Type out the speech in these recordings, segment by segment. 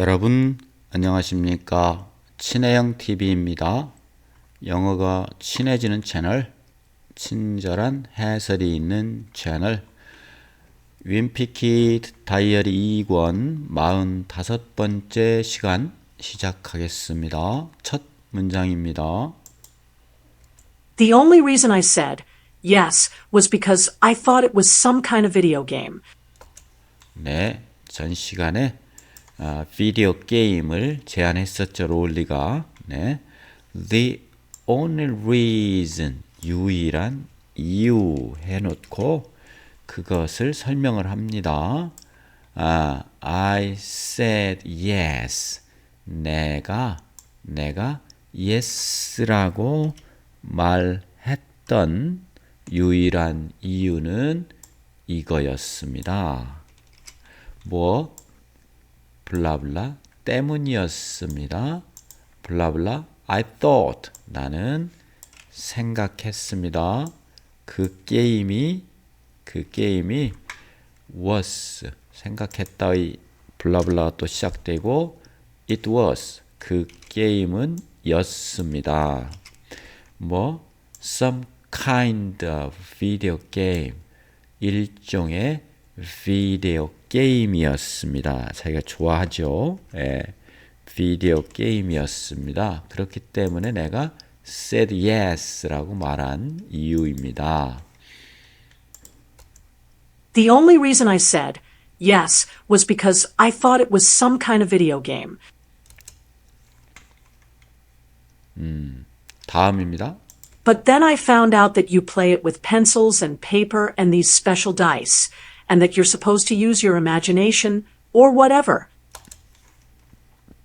여러분 안녕하십니까 친해영 TV입니다. 영어가 친해지는 채널, 친절한 해설이 있는 채널 윈피키 다이어리 2권 45번째 시간 시작하겠습니다. 첫 문장입니다. The only reason I said yes was because I thought it was some kind of video game. 네, 전 시간에 아, 비디오 게임을 제안했었죠, 롤리가. 네. The only reason, 유일한 이유 해놓고 그것을 설명을 합니다. 아, I said yes. 내가, 내가 yes라고 말했던 유일한 이유는 이거였습니다. 뭐, 블라블라 때문이었습니다. 블라블라 I thought 나는 생각했습니다. 그 게임이 그 게임이 was 생각했다의 블라블라가 또 시작되고 it was 그 게임은 였습니다. 뭐 some kind of video game 일종의 비디오 게임이었습니다. 자기가 좋아하죠. 예, 비디오 게임이었습니다. 그렇기 때문에 내가 said yes라고 말한 이유입니다. The only reason I said yes was because I thought it was some kind of video game. 다음입니다. But then I found out that you play it with pencils and paper and these special dice, And that you're supposed to use your imagination or whatever.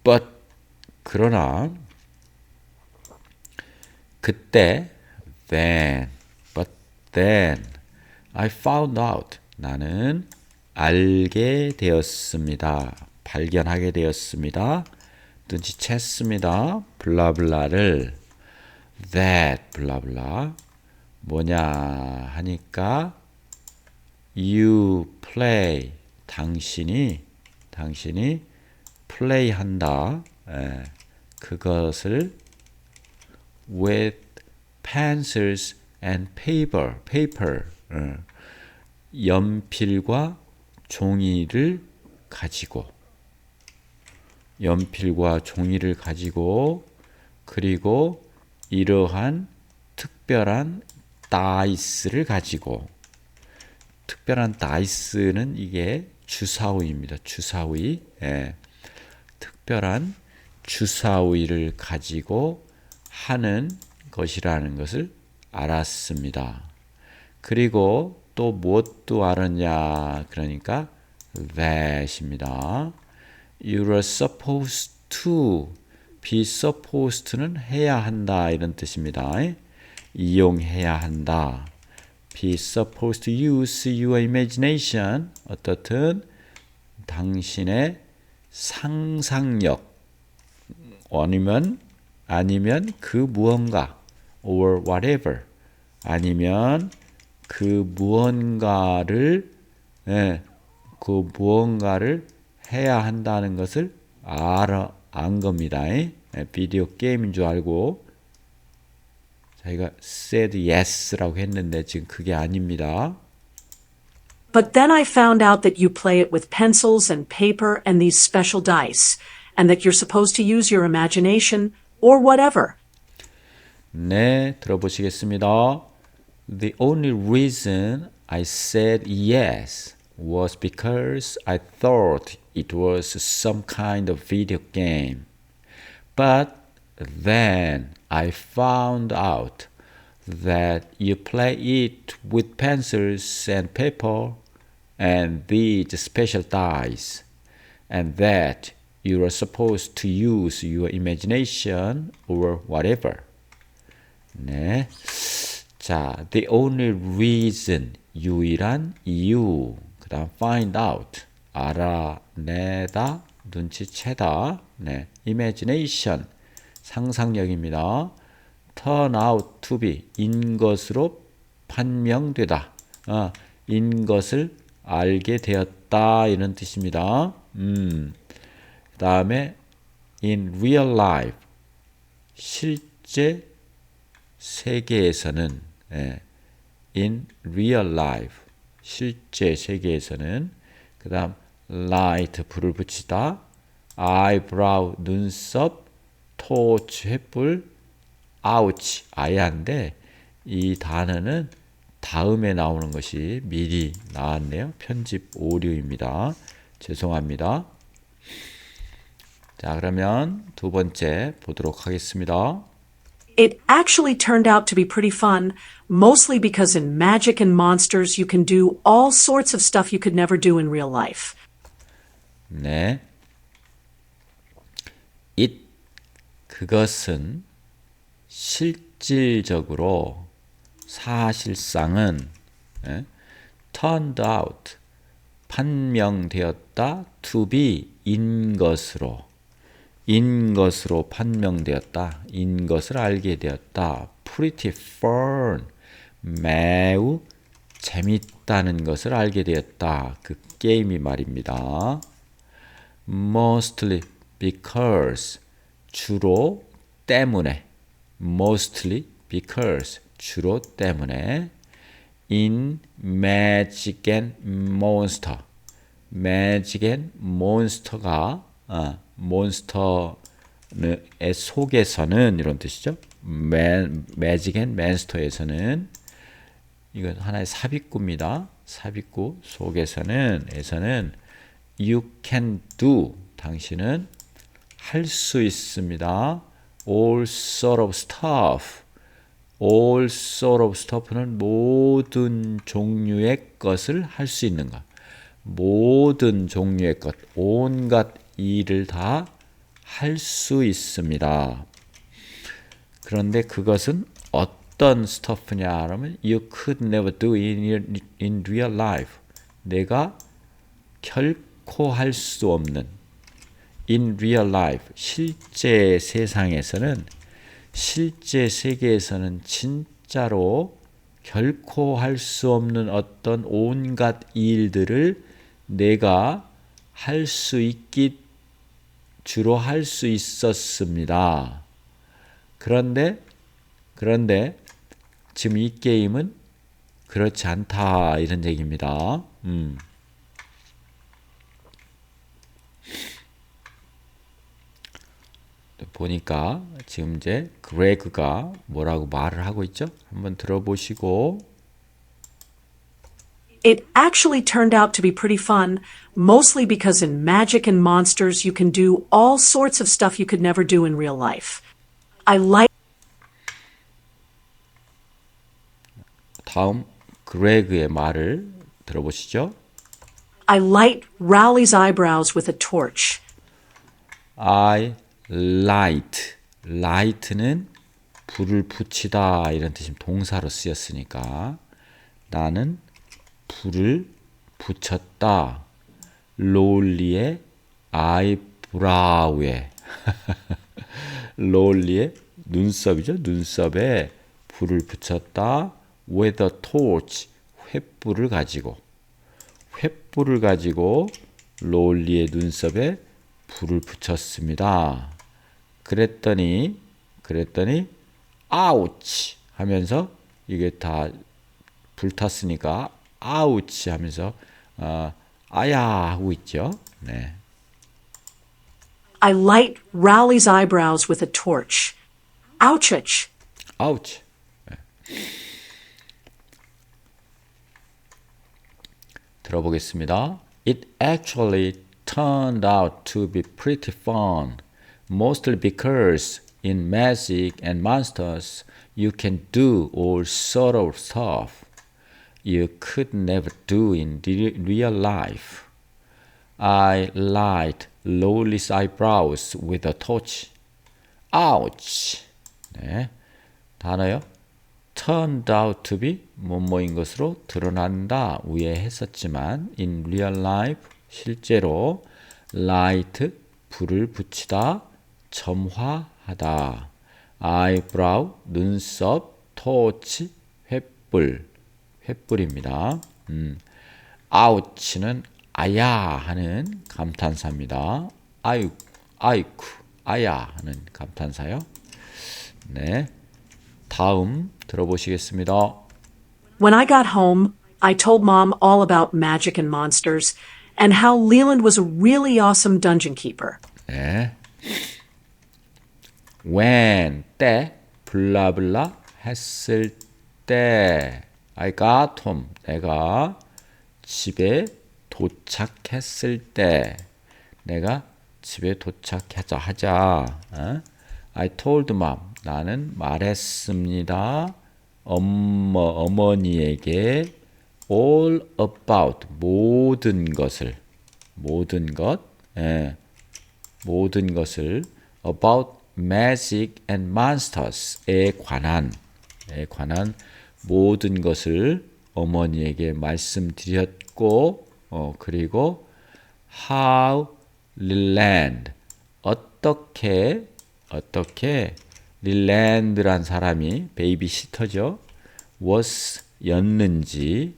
But 그러나 그때 then but then I found out 나는 알게 되었습니다. 발견하게 되었습니다. 눈치챘습니다. 블라블라를 that 블라블라 뭐냐 하니까 you play. 당신이 당신이 플레이한다. 예, 그것을 with pencils and paper, paper, 어, 연필과 종이를 가지고, 연필과 종이를 가지고, 그리고 이러한 특별한 다이스를 가지고, 특별한 다이스는 이게 주사위입니다. 주사위. 예. 특별한 주사위를 가지고 하는 것이라는 것을 알았습니다. 그리고 또 무엇도 알았냐? 그러니까 that입니다. You are supposed to be supposed to는 해야 한다 이런 뜻입니다. 이용해야 한다. Be supposed to use your imagination. 어떻든 당신의 상상력. 아니면 아니면 그 무언가 or whatever. 아니면 그 무언가를 예, 그 무언가를 해야 한다는 것을 알아 안 겁니다. 예, 비디오 게임인 줄 알고 자기가 said yes라고 했는데 지금 그게 아닙니다. But then I found out that you play it with pencils and paper and these special dice, and that you're supposed to use your imagination or whatever. 네, 들어보시겠습니다. The only reason I said yes was because I thought it was some kind of video game. But then I found out that you play it with pencils and paper and these special dice, and that you are supposed to use your imagination or whatever. 네. 자, the only reason, 유일한 이유. 그 다음 find out, 알아내다, 눈치채다. 네. imagination, 상상력입니다. turn out to be, 인 것으로 판명되다. 어, 인 것을 알게 되었다. 이런 뜻입니다. 음. 다음에 in real life 실제 세계에서는 예, in real life 실제 세계에서는 그다음 light 불을 붙이다 eyebrow 눈썹 torch 횃불 ouch 아야인데 이 단어는 다음에 나오는 것이 미리 나왔네요. 편집 오류입니다. 죄송합니다. 자, 그러면 두 번째 보도록 하겠습니다. It actually turned out to be pretty fun, mostly because in Magic and Monsters you can do all sorts of stuff you could never do in real life. 네. it 그것은 실질적으로 사실상은 예, turned out 판명되었다 to be 인 것으로 인 것으로 판명되었다 인 것을 알게 되었다. pretty fun 매우 재밌다는 것을 알게 되었다. 그 게임이 말입니다. mostly because 주로 때문에 mostly because 주로 때문에 in magic and monster magic and monster가 어, 몬스터의 속에서는 이런 뜻이죠. And monster에서는 이건 하나의 삽입구입니다. 삽입구 속에서는 에서는 you can do 당신은 할 수 있습니다. all sort of stuff. all sort of stuff는 모든 종류의 것을 할 수 있는 것. 모든 종류의 것, 온갖 일을 다 할 수 있습니다. 그런데 그것은 어떤 스토프냐 하면 you could never do in, in real life. 내가 결코 할 수 없는 in real life 실제 세상에서는 실제 세계에서는 진짜로 결코 할 수 없는 어떤 온갖 일들을 내가 할 수 있기 주로 할 수 있었습니다. 그런데 그런데 지금 이 게임은 그렇지 않다 이런 얘기입니다. 음. 보니까 지금 이제 그레그가 뭐라고 말을 하고 있죠? 한번 들어보시고 It actually turned out to be pretty fun, mostly because in Magic and Monsters you can do all sorts of stuff you could never do in real life. I like 다음 그레그의 말을 들어보시죠. I light Rowley's eyebrows with a torch. I light. light는 불을 붙이다 이런 뜻입니다. 동사로 쓰였으니까 나는 불을 붙였다. 롤리의 아이브라우에 롤리의 눈썹이죠. 눈썹에 불을 붙였다. with a torch 횃불을 가지고 횃불을 가지고 롤리의 눈썹에 불을 붙였습니다. 그랬더니 그랬더니 아우치 하면서 이게 다 불탔으니까 아우치 하면서 어, 아야 하고 있죠. 네. I light Rowley's eyebrows with a torch. Ouchich. 아우치. 네. 들어보겠습니다. It actually turned out to be pretty fun, mostly because in Magic and Monsters you can do all sort of stuff you could never do in re- real life. I light Lolly's eyebrows with a torch. Ouch! 네. 단어요. turned out to be 뭐뭐인 것으로 드러난다 위에 했었지만 in real life 실제로 light 불을 붙이다 점화하다 eyebrow 눈썹 torch 횃불 횃불입니다. 음. ouch는 아야 하는 감탄사입니다. 아유 아이쿠, 아야 하는 감탄사요. 네. 다음 들어보시겠습니다. When I got home, I told Mom all about magic and monsters and how Leland was a really awesome dungeon keeper. 네. When 때 블라블라 했을 때. I got home. 내가 집에 도착했을 때. 내가 집에 도착하자 하자. 어? I told mom. 나는 말했습니다. 엄마 어머니에게 all about 모든 것을. 모든 것. 예. 모든 것을 about magic and monsters에 관한 에 관한 모든 것을 어머니에게 말씀드렸고 어, 그리고 how Leland 어떻게 어떻게 릴랜드란 사람이 베이비시터죠 was 였는지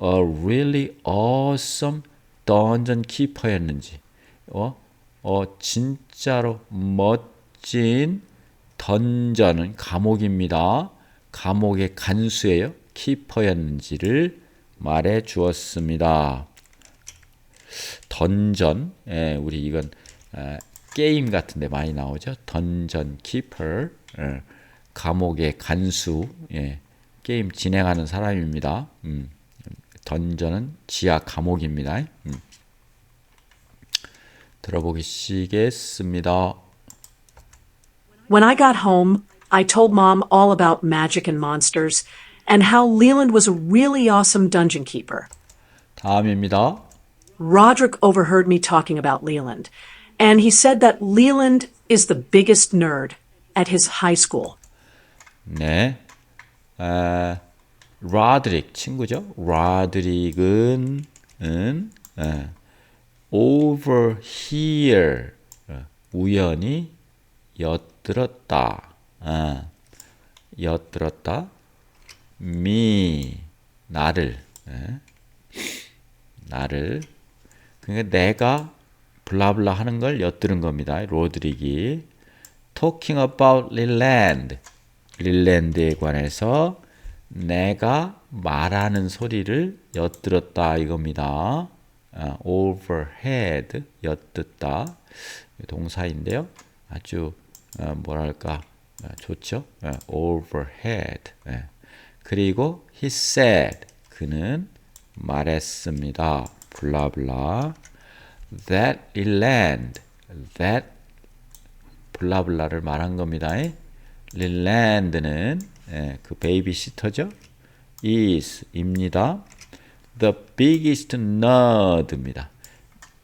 a really awesome dungeon keeper였는지 어, 어 진짜로 멋 진 던전은 감옥입니다. 감옥의 간수예요. 키퍼였는지를 말해 주었습니다. 던전, 예, 우리 이건 에, 게임 같은데 많이 나오죠. 던전 키퍼, 예, 감옥의 간수, 예, 게임 진행하는 사람입니다. 음, 던전은 지하 감옥입니다. 음. 들어보시겠습니다. When I got home, I told Mom all about magic and monsters and how Leland was a really awesome dungeon keeper. 다음입니다. Roderick overheard me talking about Leland, and he said that Leland is the biggest nerd at his high school. 네. 아, 라드릭 친구죠. 라드릭은 은, 에, over here 어, 우연히 엿 들었다. 아, 엿들었다. me 나를 에, 나를 그러니까 내가 블라블라 하는 걸 엿들은 겁니다. 로드릭이 talking about Leland 릴랜드에 관해서 내가 말하는 소리를 엿들었다 이겁니다. 아, overhead 엿듣다 동사인데요. 아주 어, 뭐랄까 어, 좋죠. 어, overhead 예. 그리고 he said 그는 말했습니다. 블라블라 that Leland that 블라블라를 말한 겁니다. 릴랜드는 예, 그 베이비시터죠. is입니다. The biggest nerd입니다.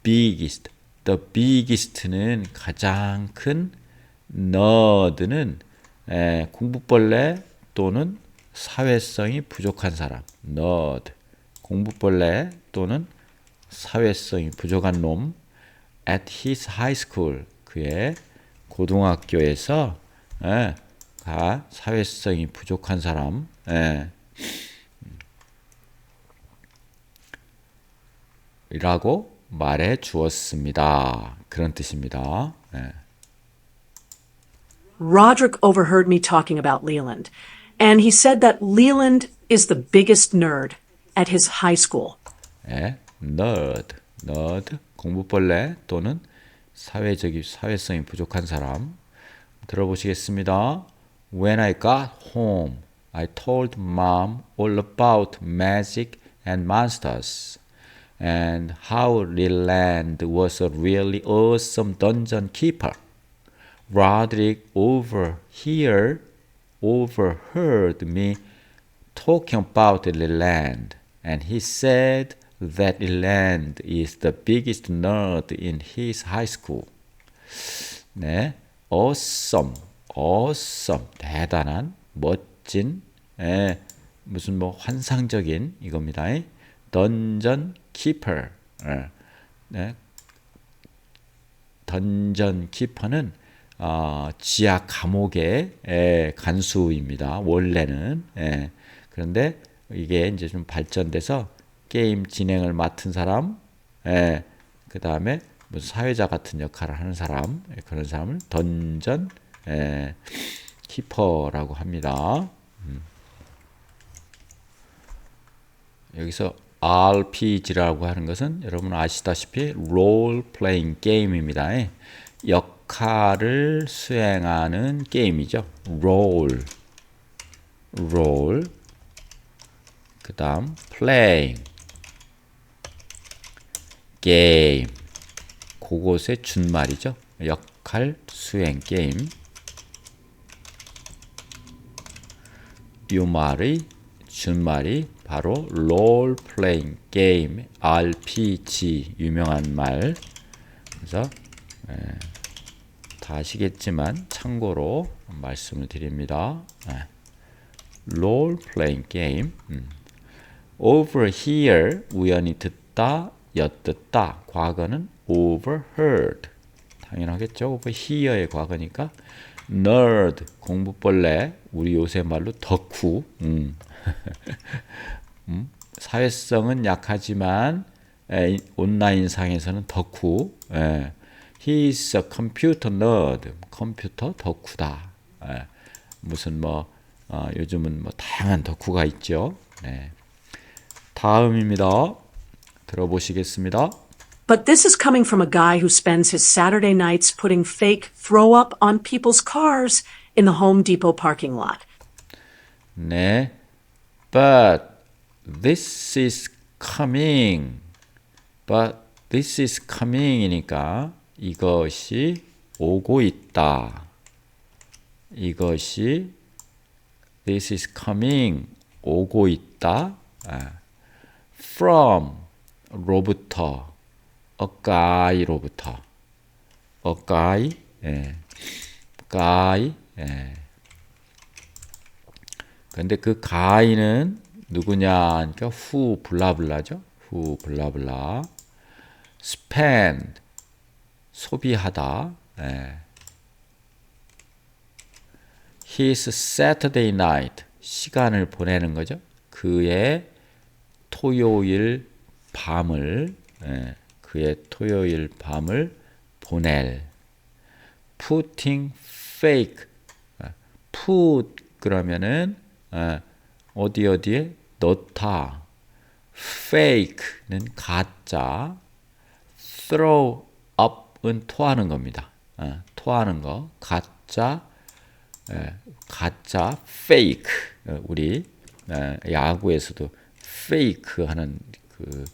biggest, the biggest는 가장 큰 nerd는 예, 공부벌레 또는 사회성이 부족한 사람. nerd, 공부벌레 또는 사회성이 부족한 놈. at his high school, 그의 고등학교에서 예, 가 사회성이 부족한 사람 예. 이라고 말해 주었습니다. 그런 뜻입니다. 예. Roderick overheard me talking about Leland, and he said that Leland is the biggest nerd at his high school. 예. nerd, nerd 공부벌레 또는 사회적인 사회성이 부족한 사람 들어보시겠습니다. When I got home, I told mom all about magic and monsters and how Leland was a really awesome dungeon keeper. Roderick over here overheard me talking about Leland and he said that Leland is the biggest nerd in his high school. 네, awesome, awesome, 대단한, 멋진, 예, 무슨 뭐 환상적인 이겁니다. 던전 키퍼, 예, 네, 던전 키퍼는 어, 지하 감옥의 예, 간수입니다. 원래는 예, 그런데 이게 이제 좀 발전돼서 게임 진행을 맡은 사람, 예, 그 다음에 무슨 사회자 같은 역할을 하는 사람 예, 그런 사람을 던전 예, 키퍼라고 합니다. 음. 여기서 RPG라고 하는 것은 여러분 아시다시피 롤 플레잉 게임입니다. 예. 역할을 수행하는 게임이죠. 롤롤 그다음 playing. 그곳의 준말이죠. 역할 수행 게임. 이 말의 준말이 바로 롤 플레잉 게임 RPG 유명한 말. 그래서 에, 다 아시겠지만 참고로 말씀을 드립니다. 에. 롤 플레잉 게임 음. over here 우연히 듣다 엿듣다 과거는 overheard 당연하겠죠 over here의 과거니까 nerd 공부벌레 우리 요새 말로 덕후 음. 음? 사회성은 약하지만 에, 온라인 상에서는 덕후 에. he is a computer nerd 컴퓨터 덕후다 에. 무슨 뭐 어, 요즘은 뭐 다양한 덕후가 있죠. 네. 다음입니다. 들어보시겠습니다. But this is coming from a guy who spends his Saturday nights putting fake throw up on people's cars in the Home Depot parking lot. 네. But this is coming. But this is coming이니까 이것이 오고 있다. 이것이 this is coming 오고 있다. 아. from 로부터 a guy 예. guy 예. 근데 그 guy는 누구냐 그러니까 who 블라블라죠. who 블라블라 spend 소비하다. 예. his Saturday night. 시간을 보내는 거죠. 그의 토요일 밤을 예, 그의 토요일 밤을 보낼. Putting fake. 아, put 그러면은 아, 어디 어디에 넣다. Fake는 가짜. Throw 은 토하는 겁니다. 아, 토하는 거 가짜 예, 가짜 fake 어, 우리 예, 야구에서도 fake 하는 그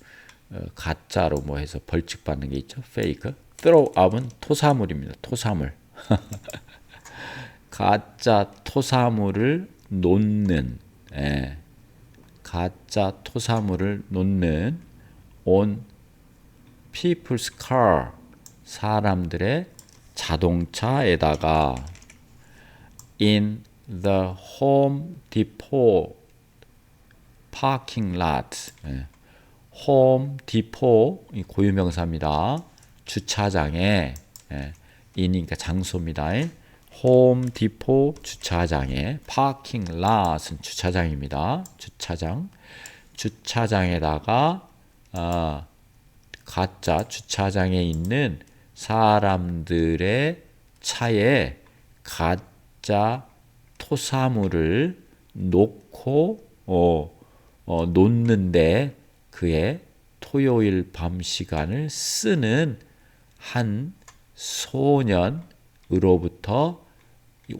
어, 가짜로 뭐 해서 벌칙 받는 게 있죠. fake throw up은 토사물입니다. 토사물 가짜 토사물을 놓는 예, 가짜 토사물을 놓는 on people's car 사람들의 자동차에다가 in the Home Depot parking lot. 예. Home Depot 이 고유명사입니다. 주차장에 예. in이니까 장소입니다. Home Depot 주차장에 parking lot은 주차장입니다. 주차장 주차장에다가 아, 가짜 주차장에 있는 사람들의 차에 가짜 토사물을 놓고 어, 어, 놓는데 그의 토요일 밤 시간을 쓰는 한 소년으로부터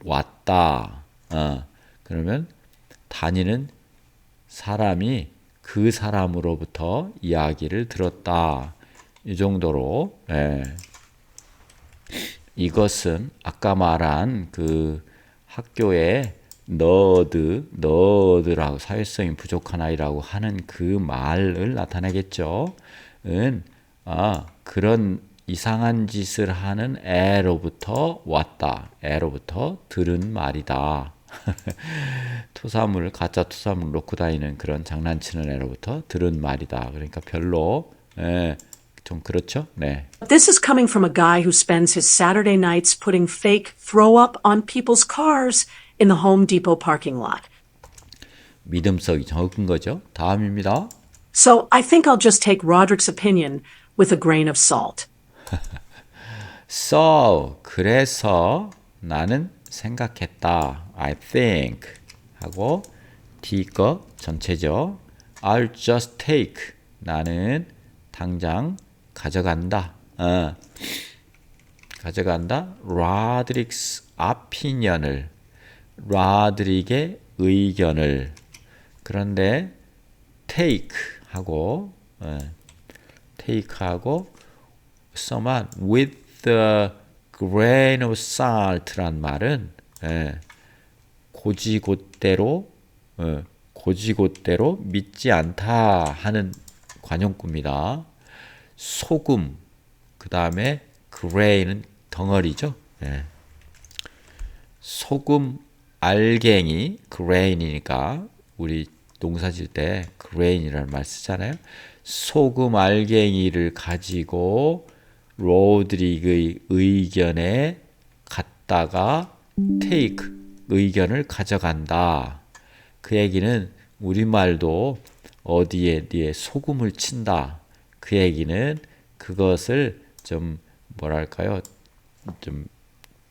왔다. 어, 그러면 다니는 사람이 그 사람으로부터 이야기를 들었다. 이 정도로 예. 이것은 아까 말한 그 학교에 너드, 너드라고 사회성이 부족한 아이라고 하는 그 말을 나타내겠죠. 은, 아, 그런 이상한 짓을 하는 애로부터 왔다. 애로부터 들은 말이다. 투사물, 가짜 투사물 놓고 다니는 그런 장난치는 애로부터 들은 말이다. 그러니까 별로, 예, 좀 그렇죠? 네. This is coming from a guy who spends his Saturday nights putting fake throw up on people's cars in the Home Depot parking lot. 믿음성이 적은 거죠. 다음입니다. So I think I'll just take Roderick's opinion with a grain of salt. So 그래서 나는 생각했다. I think 하고 D 거 전체죠. I'll just take 나는 당장 가져간다. 어. 가져간다. 라드릭스 opinion을 라드릭의 의견을 그런데 take 하고 어, take 하고 someone with the grain of salt란 말은 예, 고지곳대로 어, 고지곳대로 믿지 않다 하는 관용구입니다. 소금 그 다음에 grain은 덩어리죠. 예. 소금 알갱이 grain이니까 우리 농사 질때 grain이라는 말 쓰잖아요. 소금 알갱이를 가지고 로드릭의 의견에 갖다가 take 의견을 가져간다. 그 얘기는 우리말도 어디에 뒤에 소금을 친다. 그 얘기는 그것을 좀 뭐랄까요? 좀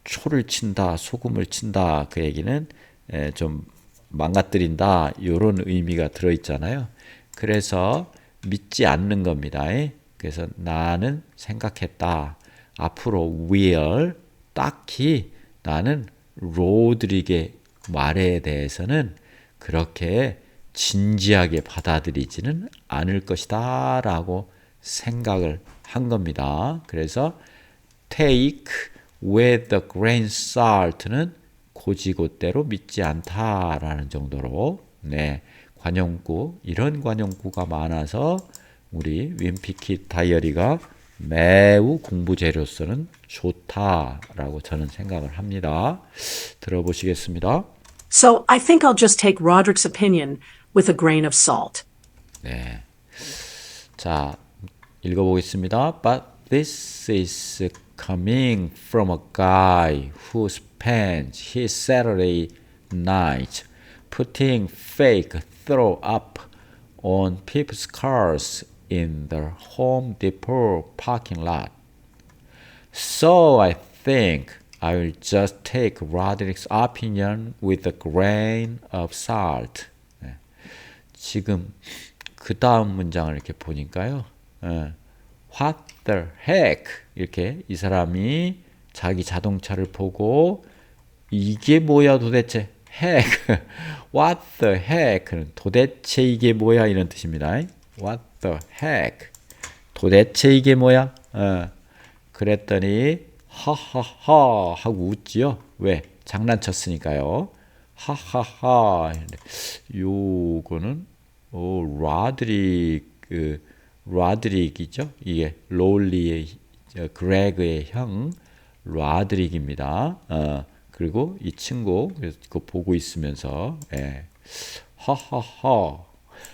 초를 친다, 소금을 친다. 그 얘기는 에, 좀 망가뜨린다. 이런 의미가 들어 있잖아요. 그래서 믿지 않는 겁니다. 에? 그래서 나는 생각했다. 앞으로 will 딱히 나는 로드릭의 말에 대해서는 그렇게 진지하게 받아들이지는 않을 것이다 라고 생각을 한 겁니다. 그래서 take with the grain salt는 고지고대로 믿지 않다라는 정도로 네 관용구 이런 관용구가 많아서 우리 윈피키 다이어리가 매우 공부 재료로서는 좋다라고 저는 생각을 합니다. 들어보시겠습니다. So I think I'll just take Roderick's opinion with a grain of salt. 네. 자, 읽어보겠습니다. But this is coming from a guy who spends his Saturday night putting fake throw up on people's cars in the Home Depot parking lot. So I think I will just take Roderick's opinion with a grain of salt. 네. 지금 그 다음 문장을 이렇게 보니까요. 예, What the heck? 이렇게 이 사람이 자기 자동차를 보고 이게 뭐야 도대체? heck. What the heck는 도대체 이게 뭐야 이런 뜻입니다. What the heck. 도대체 이게 뭐야? 어. 그랬더니 하하하 하고 웃지요. 왜? 장난쳤으니까요. 하하하. 요거는 오, 라드릭 그 라드릭이죠. 이게 롤리의 저, 그레그의 형 라드릭입니다. 어, 그리고 이 친구 그거 보고 있으면서 예. 하하하.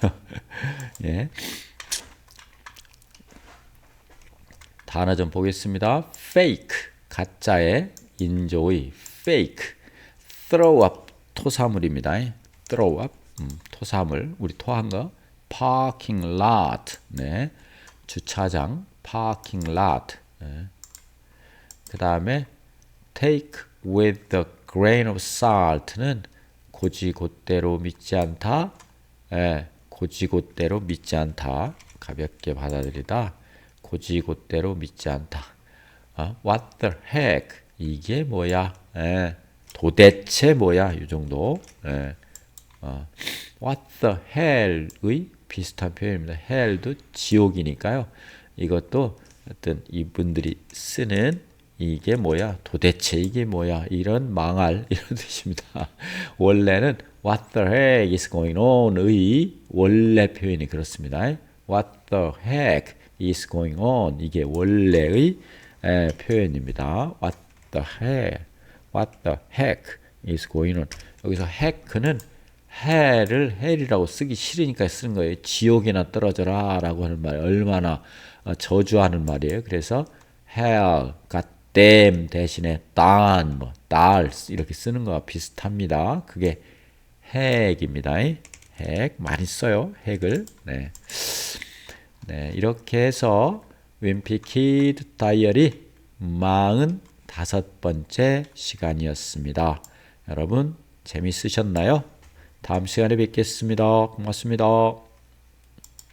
예. 단어 좀 보겠습니다. fake 가짜의 인조의 fake throw up 토사물입니다. throw up 음, 토사물 우리 토한 거 parking lot 네 주차장 parking lot 네. 그 다음에 take with the grain of salt는 고지곧대로 믿지 않다 예, 고지곧대로 믿지 않다 가볍게 받아들이다 고지곧대로 믿지 않다 어? what the heck 이게 뭐야 예, 도대체 뭐야 이 정도 예. 어, what the hell의 비슷한 표현입니다. hell도 지옥이니까요. 이것도 어떤 이분들이 쓰는 이게 뭐야? 도대체 이게 뭐야? 이런 망할 이런 뜻입니다. 원래는 what the heck is going on의 원래 표현이 그렇습니다. what the heck is going on 이게 원래의 에, 표현입니다. what the heck, what the heck is going on 여기서 heck는 헬을 헬이라고 쓰기 싫으니까 쓰는 거예요. 지옥이나 떨어져라 라고 하는 말 얼마나 어, 저주하는 말이에요. 그래서 hell, goddamn 대신에 darn, 뭐, dar 이렇게 쓰는 거와 비슷합니다. 그게 핵입니다. 핵 많이 써요. 핵을. 네. 네, 이렇게 해서 윈피키드 다이어리 45번째 시간이었습니다. 여러분 재밌으셨나요? 다음 시간에 뵙겠습니다. 고맙습니다.